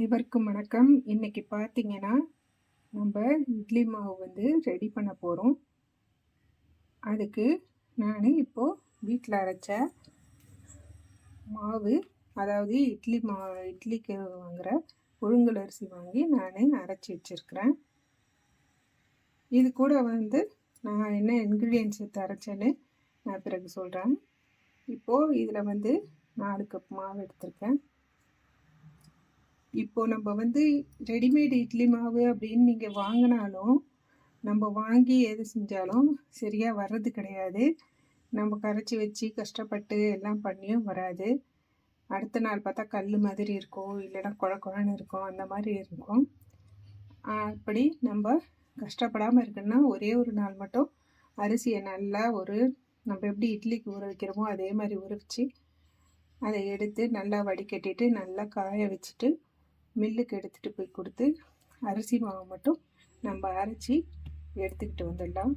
அனைவருக்கும் வணக்கம். இன்னைக்கு பார்த்தீங்கன்னா நம்ம இட்லி மாவு வந்து ரெடி பண்ண போகிறோம் அதுக்கு நான் இப்போது வீட்டில் அரைச்ச மாவு அதாவது இட்லி மா இட்லிக்கு வாங்குகிற ஒழுங்கல் அரிசி வாங்கி நான் அரைச்சி வச்சுருக்கிறேன். இது கூட வந்து நான் என்ன இன்க்ரீடியன்ஸ் எடுத்து அரைச்சேன்னு நான் பிறகு சொல்கிறேன் இப்போது இதில் வந்து நாலு கப் மாவு எடுத்திருக்கேன். இப்போ நம்ம வந்து ரெடிமேட் இட்லி மாவு அப்படின்னு நீங்கள் வாங்கினாலும் நம்ம வாங்கி எது செஞ்சாலும் சரியாக வர்றது கிடையாது. நம்ம கரைச்சி வச்சு கஷ்டப்பட்டு எல்லாம் பண்ணியும் வராது. அடுத்த நாள் பார்த்தா கல் மாதிரி இருக்கும் இல்லைன்னா குழ குழன்னு இருக்கும் அந்த மாதிரி இருக்கும். அப்படி நம்ம கஷ்டப்படாமல் இருக்குன்னா ஒரே ஒரு நாள் மட்டும் அரிசியை நல்லா ஒரு நம்ம எப்படி இட்லிக்கு ஊற வைக்கிறோமோ அதே மாதிரி ஊற வச்சு அதை எடுத்து நல்லா வடிகட்டிட்டு நல்லா காய வச்சுட்டு மில்லுக்கு எடுத்துகிட்டு போய் கொடுத்து அரிசி மாவு மட்டும் நம்ம அரைச்சி எடுத்துக்கிட்டு வந்துடலாம்.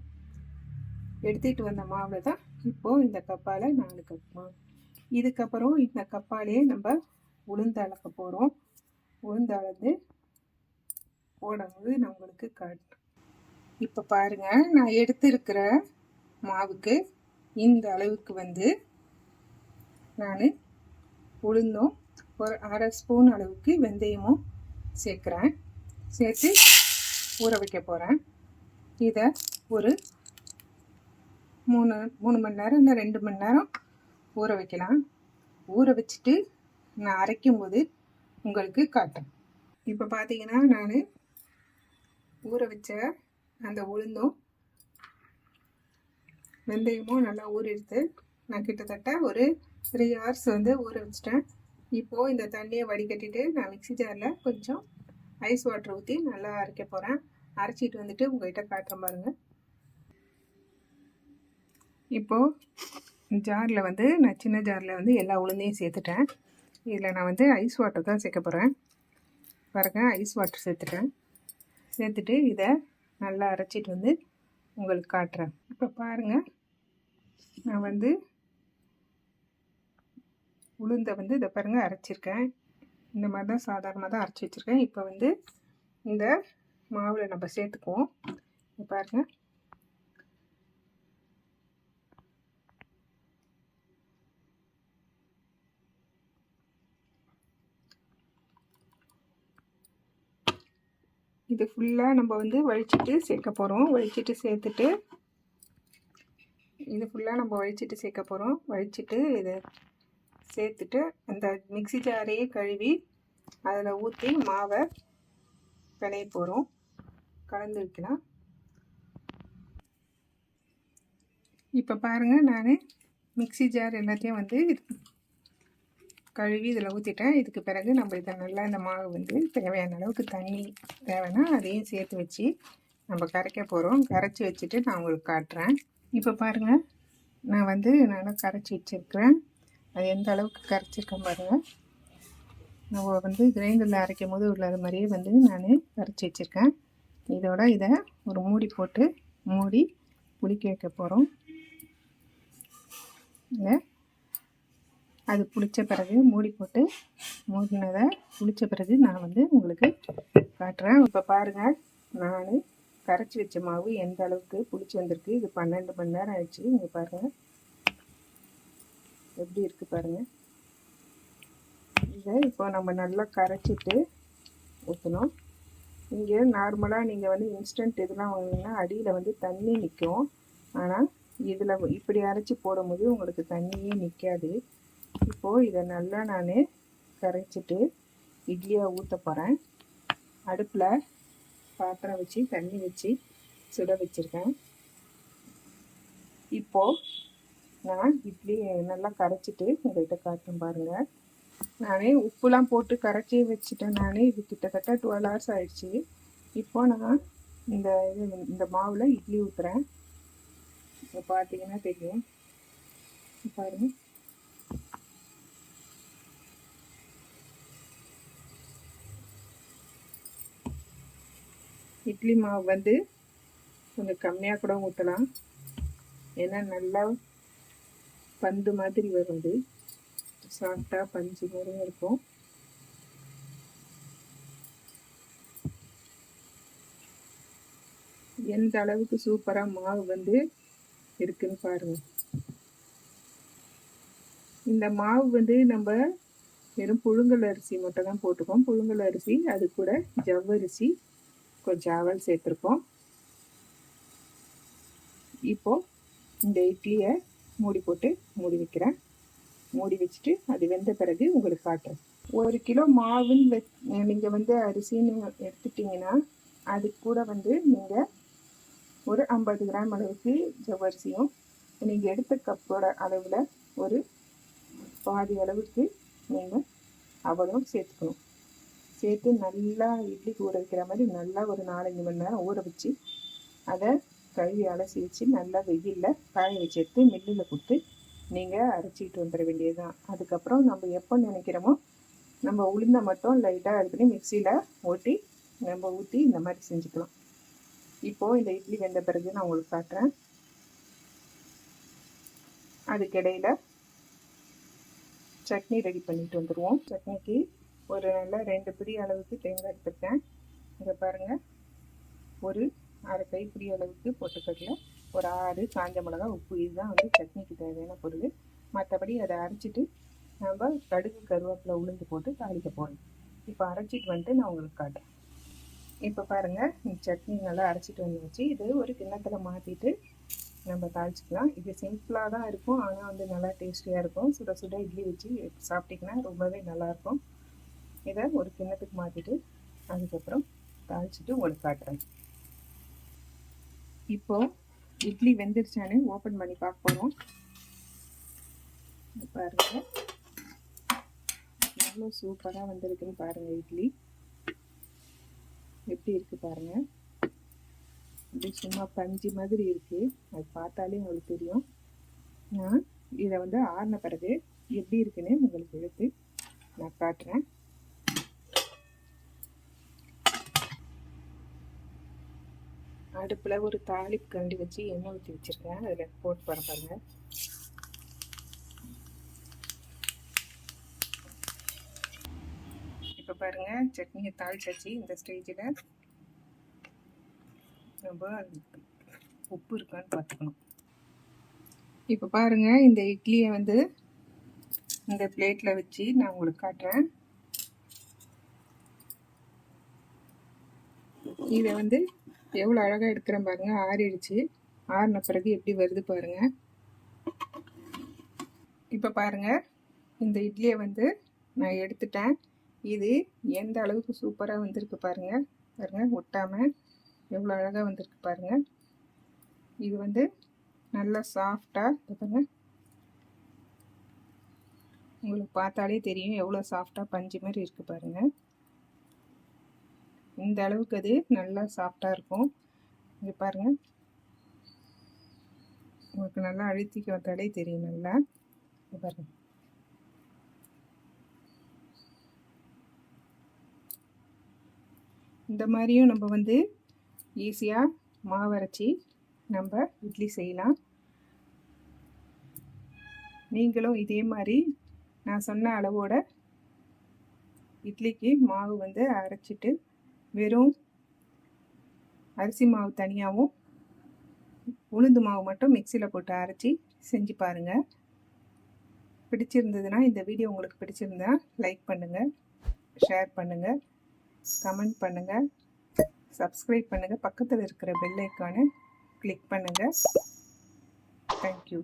எடுத்துக்கிட்டு வந்த மாவில் தான் இப்போது இந்த கப்பால் நாலு கப் மாவு இதுக்கப்புறம் இந்த கப்பாலேயே நம்ம உளுந்து அளக்க போகிறோம் உளுந்து அளந்து போடும்போது நான் உங்களுக்கு இப்போ பாருங்கள் நான் எடுத்திருக்கிற மாவுக்கு இந்த அளவுக்கு வந்து நான் உளுந்தும் ஒரு அரை ஸ்பூன் அளவுக்கு வெந்தயமும் சேர்க்குறேன். சேர்த்து ஊற வைக்க போகிறேன் இதை ஒரு மூணு மூணு மணி நேரம் இல்லை ரெண்டு மணி நேரம் ஊற வைக்கலாம். ஊற வச்சுட்டு நான் அரைக்கும் போது உங்களுக்கு காட்டேன் இப்போ பார்த்தீங்கன்னா நான் ஊற வச்ச அந்த உளுந்தும் வெந்தயமும் நல்லா ஊறிடுது நான் கிட்டத்தட்ட ஒரு த்ரீ ஹவர்ஸ் வந்து ஊற வச்சிட்டேன். இப்போது இந்த தண்ணியை வடிகட்டிட்டு நான் மிக்சி ஜாரில் கொஞ்சம் ஐஸ் வாட்டர் ஊற்றி நல்லா அரைக்க போகிறேன் அரைச்சிட்டு வந்துட்டு உங்கள்கிட்ட காட்டுறேன் பாருங்கள் இப்போது ஜாரில் வந்து நான் சின்ன ஜாரில் வந்து எல்லா உளுந்தையும் சேர்த்துட்டேன். இதில் நான் வந்து ஐஸ் வாட்டர் தான் சேர்க்க போகிறேன் பாருங்கள் ஐஸ் வாட்டர் சேர்த்துட்டேன். சேர்த்துட்டு இதை நல்லா அரைச்சிட்டு வந்து உங்களுக்கு காட்டுறேன். இப்போ பாருங்கள் நான் வந்து உளுந்தை வந்து இதை பாருங்கள் அரைச்சிருக்கேன். இந்த மாதிரி தான் சாதாரணமாக தான் அரைச்சி வச்சுருக்கேன். இப்போ வந்து இந்த மாவில் நம்ம சேர்த்துக்குவோம். பாருங்கள் இது ஃபுல்லாக நம்ம வந்து வழிச்சிட்டு சேர்க்க போகிறோம் வழிச்சிட்டு சேர்த்துட்டு இது ஃபுல்லாக நம்ம வழிச்சிட்டு சேர்க்க போகிறோம் வழிச்சிட்டு இதை சேர்த்துட்டு அந்த மிக்சி ஜாரையே கழுவி அதில் ஊற்றி மாவை பிணைய போகிறோம். கலந்து வைக்கலாம். இப்போ பாருங்கள் நான் மிக்சி ஜார் எல்லாத்தையும் வந்து கழுவி இதில் ஊற்றிட்டேன். இதுக்கு பிறகு நம்ம இதை நல்லா இந்த மாவு வந்து தேவையான அளவுக்கு தண்ணி தேவைன்னா அதையும் சேர்த்து வச்சு நம்ம கரைக்க போகிறோம். கரைச்சி வச்சுட்டு நான் உங்களுக்கு காட்டுறேன். இப்போ பாருங்கள் நான் வந்து நல்லா கரைச்சி வச்சுருக்கிறேன். அது எந்த அளவுக்கு கரைச்சிருக்கேன் பாருங்கள் நம்ம வந்து கிரைண்டரில் அரைக்கும் போது உள்ளது மாதிரியே வந்து நான் கரைச்சி வச்சுருக்கேன். இதோட இதை ஒரு மூடி போட்டு மூடி புளிக்க வைக்க போகிறோம் இல்லை அது புளித்த பிறகு மூடி போட்டு மூடினதை புளித்த பிறகு நான் வந்து உங்களுக்கு காட்டுறேன். இப்போ பாருங்கள் நான் கரைச்சி வச்ச மாவு எந்த அளவுக்கு புளிச்சு வந்திருக்கு. இது பன்னெண்டு மணி நேரம் ஆயிடுச்சு. இங்கே பாருங்கள் எப்படி இருக்குது பாருங்கள் இதை இப்போ நம்ம நல்லா கரைச்சிட்டு ஊற்றணும் இங்கே நார்மலாக நீங்கள் வந்து இன்ஸ்டன்ட் இதெல்லாம் வாங்கினீங்கன்னா அடியில் வந்து தண்ணி நிற்கும் ஆனால் இதில் இப்படி அரைச்சி போடும்போது உங்களுக்கு தண்ணியே நிற்காது இப்போது இதை நல்லா நான் கரைச்சிட்டு இட்லியாக ஊற்ற போகிறேன் அடுப்பில் பாத்திரம் வச்சு தண்ணி வச்சு சுட வச்சுருக்கேன். இப்போது நான் இட்லி நல்லா கரைச்சிட்டு உங்கள்கிட்ட காட்டும் பாருங்கள் நானே உப்புலாம் போட்டு கரைச்சி வச்சுட்டேன் நானே. இது கிட்டத்தட்ட டுவெல் ஹவர்ஸ் ஆயிடுச்சு. இப்போ நான் இந்த இது இந்த மாவில் இட்லி ஊற்றுறேன் இப்போ பார்த்தீங்கன்னா தெரியும். பாருங்க. இட்லி மாவு வந்து கொஞ்சம் கம்மியாக கூட ஊற்றலாம் ஏன்னா நல்லா பந்து மாதிரி வரும் அது சாஃப்டாக பஞ்சு மாதிரி இருக்கும். எந்த அளவுக்கு சூப்பராக மாவு வந்து இருக்குன்னு பாருங்கள் இந்த மாவு வந்து நம்ம வெறும் புழுங்கல் அரிசி மட்டும் தான் போட்டுக்கோம் புழுங்கல் அரிசி அது கூட ஜவ்வரிசி கொஞ்சம் அவல் சேர்த்துருக்கோம் இப்போ இந்த இட்லியை மூடி போட்டு மூடி வைக்கிறேன். மூடி வச்சுட்டு அது வெந்த பிறகு உங்களுக்கு காட்டுறேன். ஒரு கிலோ மாவுன்னு வெ நீங்கள் வந்து அரிசின்னு எடுத்துட்டிங்கன்னா அது கூட வந்து நீங்கள் ஒரு ஐம்பது கிராம் அளவுக்கு ஜவ்வரிசியும் நீங்கள் எடுத்த கப்போட அளவில் ஒரு பாதி அளவுக்கு நீங்கள் அவளும் சேர்த்துக்கணும். சேர்த்து நல்லா இட்லிக்கு ஊற வைக்கிற மாதிரி நல்லா ஒரு நாலஞ்சு மணி நேரம் ஊற வச்சு அதை கழுவி அலசி வச்சு நல்லா வெயிலில் காய வச்சு எடுத்து மில்லில் கொடுத்து நீங்கள் அரைச்சிக்கிட்டு வந்துட வேண்டியது தான் அதுக்கப்புறம் நம்ம எப்போ நினைக்கிறோமோ நம்ம உளுந்தை மட்டும் லைட்டாக இது பண்ணி மிக்சியில் ஓட்டி நம்ம ஊற்றி இந்த மாதிரி செஞ்சுக்கலாம். இப்போது இந்த இட்லி வெந்த பிறகு நான் உங்களுக்கு காட்டுறேன். அதுக்கிடையில் சட்னி ரெடி பண்ணிட்டு வந்துடுவோம் சட்னிக்கு ஒரு நல்ல ரெண்டு பிடி அளவுக்கு தேங்காய் எடுத்துருக்கேன். இங்கே பாருங்கள் ஒரு அரை கைப்பிடி அளவுக்கு பொட்டுக்கடலை ஒரு ஆறு காஞ்ச மிளகா உப்பு இதுதான் வந்து சட்னிக்கு தேவையான பொருள். மற்றபடி அதை அரைச்சிட்டு நம்ம கடுகு கருவேப்பிலை உளுந்து போட்டு தாளிக்க போகணும். இப்போ அரைச்சிட்டு வந்துட்டு நான் உங்களுக்கு காட்டுறேன். இப்போ பாருங்கள் சட்னி நல்லா அரைச்சிட்டு வந்து வச்சு இது ஒரு கிண்ணத்தில் மாற்றிட்டு நம்ம தாளிச்சிக்கலாம். இது சிம்பிளாக தான் இருக்கும் ஆனால் வந்து நல்லா டேஸ்டியாக இருக்கும். சுட சுட இட்லி வச்சு சாப்பிட்டிங்கன்னா ரொம்பவே நல்லாயிருக்கும் இதை ஒரு கிண்ணத்துக்கு மாற்றிட்டு அதுக்கப்புறம் தாளிச்சிட்டு உங்களுக்கு காட்டுறேன். இப்போ இட்லி வெந்துருச்சான்னு ஓப்பன் பண்ணி பார்க்க போகிறோம் பாருங்கள் எவ்வளோ சூப்பராக வந்திருக்குன்னு பாருங்கள் இட்லி. எப்படி இருக்குது பாருங்கள் அப்படி சும்மா பஞ்சு மாதிரி இருக்குது அது பார்த்தாலே உங்களுக்கு தெரியும். நான் இதை வந்து ஆறின பிறகு எப்படி இருக்குன்னு உங்களுக்கு எடுத்து நான் காட்டுறேன். அடுப்பில் ஒரு தாளிப்பு கண்டி வச்சு எண்ணெய் ஊற்றி வச்சுருக்கேன். அதில் போட்டு பரப்பாங்க இப்போ பாருங்கள் சட்னியை தாளிச்சாச்சு இந்த ஸ்டேஜில் நம்ம உப்பு இருக்கான்னு பார்த்துக்கணும். இப்போ பாருங்கள் இந்த இட்லியை வந்து இந்த பிளேட்டில் வச்சு நான் உங்களுக்கு காட்டுறேன். இதை வந்து எவ்வளோ அழகாக எடுக்கிறேன் பாருங்கள் ஆறிடுச்சு. ஆறின பிறகு எப்படி வருது பாருங்கள் இப்போ பாருங்கள் இந்த இட்லியை வந்து நான் எடுத்துட்டேன். இது எந்த அளவுக்கு சூப்பராக வந்திருக்கு பாருங்கள் பாருங்கள் ஒட்டாமல் எவ்வளோ அழகாக வந்திருக்கு பாருங்கள் இது வந்து நல்லா சாஃப்டாக பாருங்கள் உங்களுக்கு பார்த்தாலே தெரியும் எவ்வளோ சாஃப்டாக பஞ்சு மாதிரி இருக்குது பாருங்கள் இந்த அளவுக்கு அது நல்லா சாஃப்டாக இருக்கும். இங்கே பாருங்கள் உங்களுக்கு நல்லா அழுத்திக்க வந்தாலே தெரியும் நல்லா. பாருங்கள் இந்த மாதிரியும் நம்ம வந்து ஈஸியாக மாவரைச்சி நம்ம இட்லி செய்யலாம். நீங்களும் இதே மாதிரி நான் சொன்ன அளவோட இட்லிக்கு மாவு வந்து அரைச்சிட்டு வெறும் அரிசி மாவு தனியாகவும் உளுந்து மாவு மட்டும் மிக்சியில் போட்டு அரைச்சி செஞ்சு பாருங்கள் பிடிச்சிருந்ததுன்னா இந்த வீடியோ உங்களுக்கு பிடிச்சிருந்தா லைக் பண்ணுங்கள் ஷேர் பண்ணுங்கள் கமெண்ட் பண்ணுங்கள் சப்ஸ்கிரைப் பண்ணுங்கள் பக்கத்தில் இருக்கிற பெல் ஐக்கானை கிளிக் பண்ணுங்கள் தேங்க்யூ